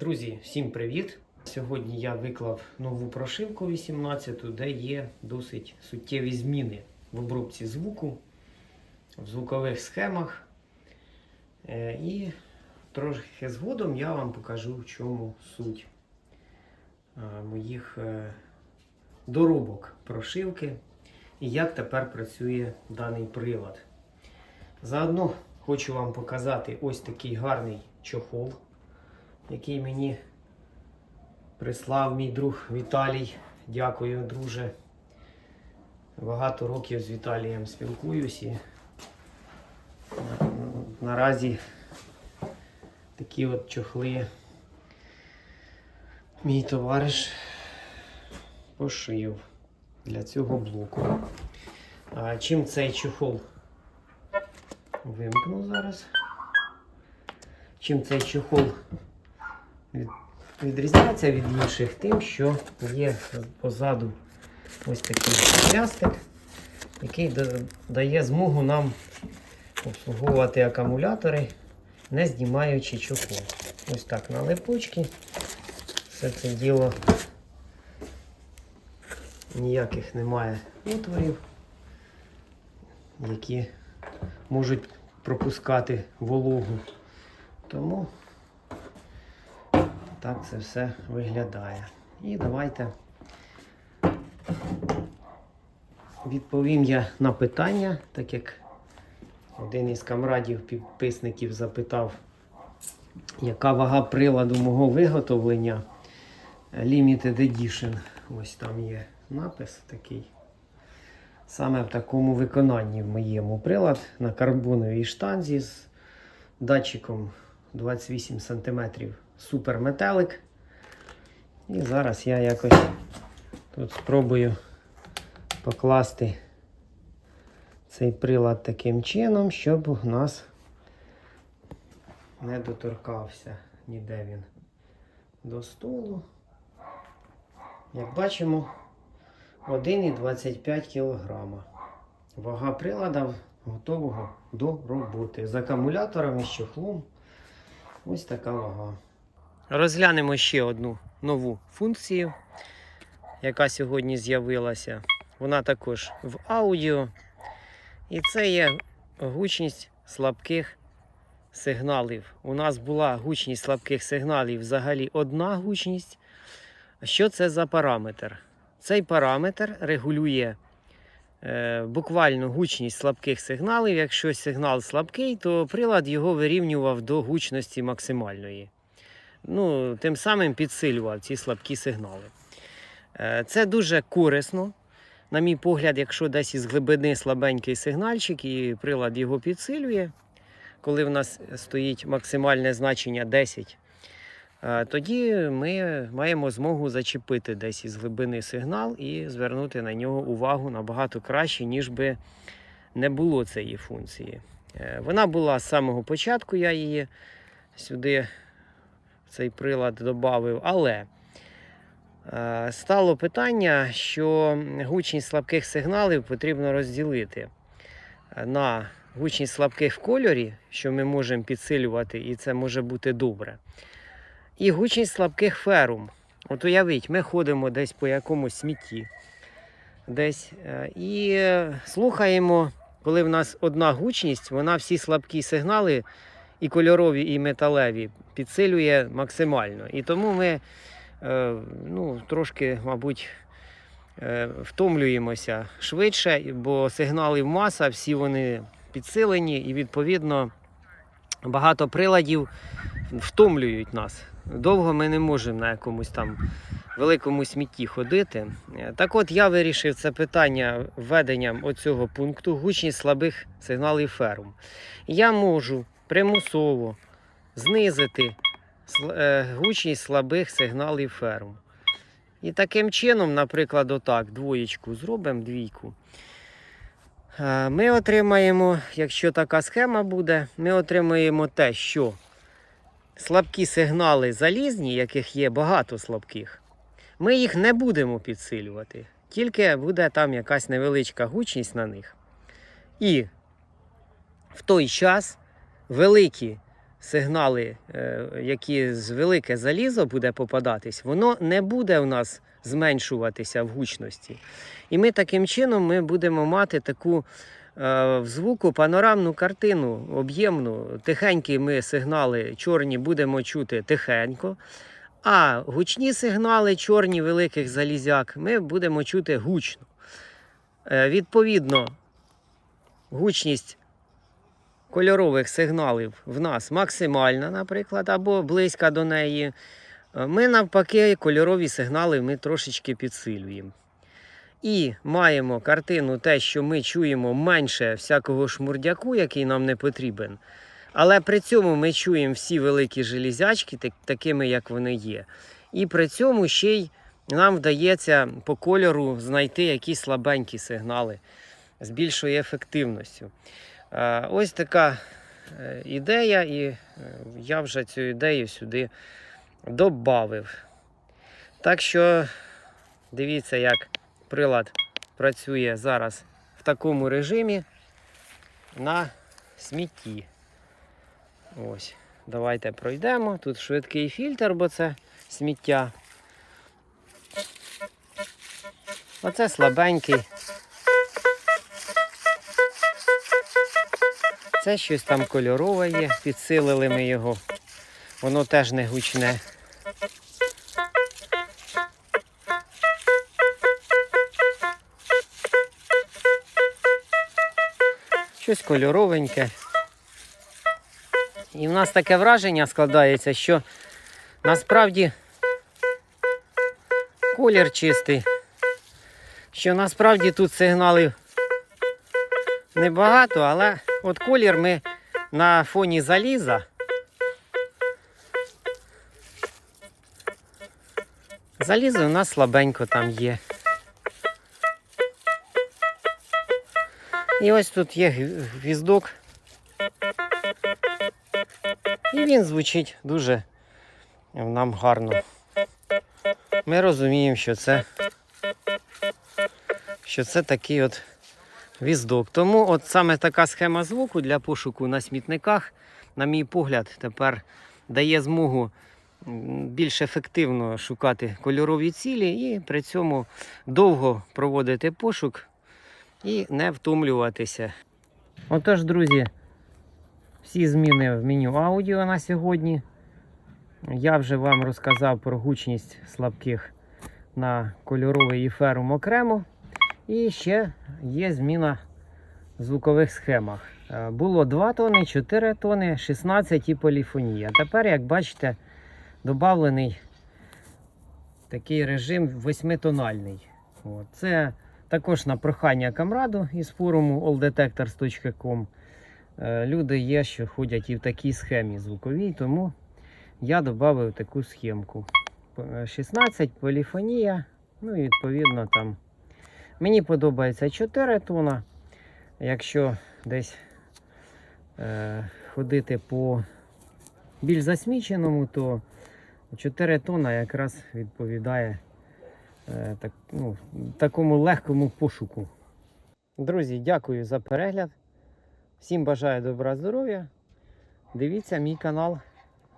Друзі, всім привіт! Сьогодні я виклав нову прошивку 18, де є досить суттєві зміни в обробці звуку, в звукових схемах. Е, І трохи згодом я вам покажу, в чому суть е, моїх е, доробок прошивки і як тепер працює даний прилад. Заодно хочу вам показати ось такий гарний чохол, який мені прислав мій друг Віталій. Дякую, друже. Багато років з Віталієм спілкуюсь і наразі такі от чохли мій товариш пошив для цього блоку. А чим цей чохол вимкну зараз? Чим цей чохол відрізняється від інших тим, що є позаду ось такий плястик, який дає змогу нам обслуговувати акумулятори, не знімаючи чохол. Ось так на липучки. Все це діло ніяких немає отворів, які можуть пропускати вологу. Тому так це все виглядає. І давайте відповім я на питання, так як один із камрадів підписників запитав, яка вага приладу мого виготовлення Limited Edition. Ось там є напис такий. Саме в такому виконанні в моєму прилад на карбоновій штанзі з датчиком 28 см суперметелик. І зараз я якось тут спробую покласти цей прилад таким чином, щоб у нас не доторкався ніде він до столу. Як бачимо, 1,25 кг. Вага прилада готового до роботи. З акумулятором і з чохлом. Ось така вага. Розглянемо ще одну нову функцію, яка сьогодні з'явилася. Вона також в аудіо. І це є гучність слабких сигналів. У нас була гучність слабких сигналів взагалі одна гучність. Що це за параметр? Цей параметр регулює е, буквально гучність слабких сигналів. Якщо сигнал слабкий, то прилад його вирівнював до гучності максимальної. Ну, тим самим підсилював ці слабкі сигнали. Е, це дуже корисно. На мій погляд, якщо десь із глибини слабенький сигнальчик і прилад його підсилює, коли в нас стоїть максимальне значення 10, е, тоді ми маємо змогу зачепити десь із глибини сигнал і звернути на нього увагу набагато краще, ніж би не було цієї функції. Е, Вона була з самого початку, я її сюди, цей прилад додав, але е, стало питання, що гучність слабких сигналів потрібно розділити на гучність слабких в кольорі, що ми можемо підсилювати, і це може бути добре. І гучність слабких ферум. От уявіть, ми ходимо десь по якомусь смітті, десь е, і е, слухаємо, коли в нас одна гучність, вона всі слабкі сигнали, і кольорові, і металеві, підсилює максимально. І тому ми е, ну, трошки, мабуть, е, втомлюємося швидше, бо сигналів маса, всі вони підсилені, і відповідно багато приладів втомлюють нас. Довго ми не можемо на якомусь там великому смітті ходити. Е, Так от я вирішив це питання введенням оцього пункту гучність слабих сигналів ферм. Я можу примусово знизити е, гучність слабих сигналів ферм. І таким чином, наприклад, отак, двоєчку зробимо двійку. Е, Ми отримаємо, якщо така схема буде, ми отримаємо те, що слабкі сигнали залізні, яких є багато слабких, ми їх не будемо підсилювати. Тільки буде там якась невеличка гучність на них. І в той час великі сигнали, е, які з велике залізо буде попадатись, воно не буде в нас зменшуватися в гучності. І ми таким чином ми будемо мати таку е, в звуку панорамну картину, об'ємну. Тихенькі ми сигнали чорні будемо чути тихенько. А гучні сигнали чорні великих залізяк ми будемо чути гучно. Е, Відповідно, гучність кольорових сигналів в нас максимальна, наприклад, або близька до неї. Е, Ми навпаки кольорові сигнали ми трошечки підсилюємо. І маємо картину, те, що ми чуємо менше всякого шмурдяку, який нам не потрібен. Але при цьому ми чуємо всі великі железячки, так- такими, як вони є. І при цьому ще й нам вдається по кольору знайти якісь слабенькі сигнали з більшою ефективністю. Е, Ось така е, ідея, і е, я вже цю ідею сюди додав. Так що дивіться, як прилад працює зараз в такому режимі на смітті. Ось, давайте пройдемо. Тут швидкий фільтр, бо це сміття. Оце слабенький. Це щось там кольорове є, підсилили ми його. Воно теж не гучне. Щось кольоровеньке. І в нас таке враження складається, що насправді колір чистий, що насправді тут сигналів небагато, але от колір ми на фоні заліза. Залізо у нас слабенько там є. І ось тут є гвіздок. І він звучить дуже нам гарно. Ми розуміємо, що це, що це такий от віздок. Тому от саме така схема звуку для пошуку на смітниках, на мій погляд, тепер дає змогу більш ефективно шукати кольорові цілі і при цьому довго проводити пошук і не втомлюватися. Отож, друзі, всі зміни в меню аудіо на сьогодні. Я вже вам розказав про гучність слабких на кольоровий і ферум окремо. І ще є зміна в звукових схемах. Е, Було 2 тони, 4 тони, 16 і поліфонія. Тепер, як бачите, додавлений такий режим восьмитональний. Це також на прохання камраду із форуму alldetectors.com. Е, Люди є, що ходять і в такій схемі звуковій, тому я додав таку схемку. 16 поліфонія, ну і відповідно там. Мені подобається 4 тона. Якщо десь е, ходити по більш засміченому, то 4 тона якраз відповідає е, так, ну, такому легкому пошуку. Друзі, дякую за перегляд. Всім бажаю добра здоров'я. Дивіться мій канал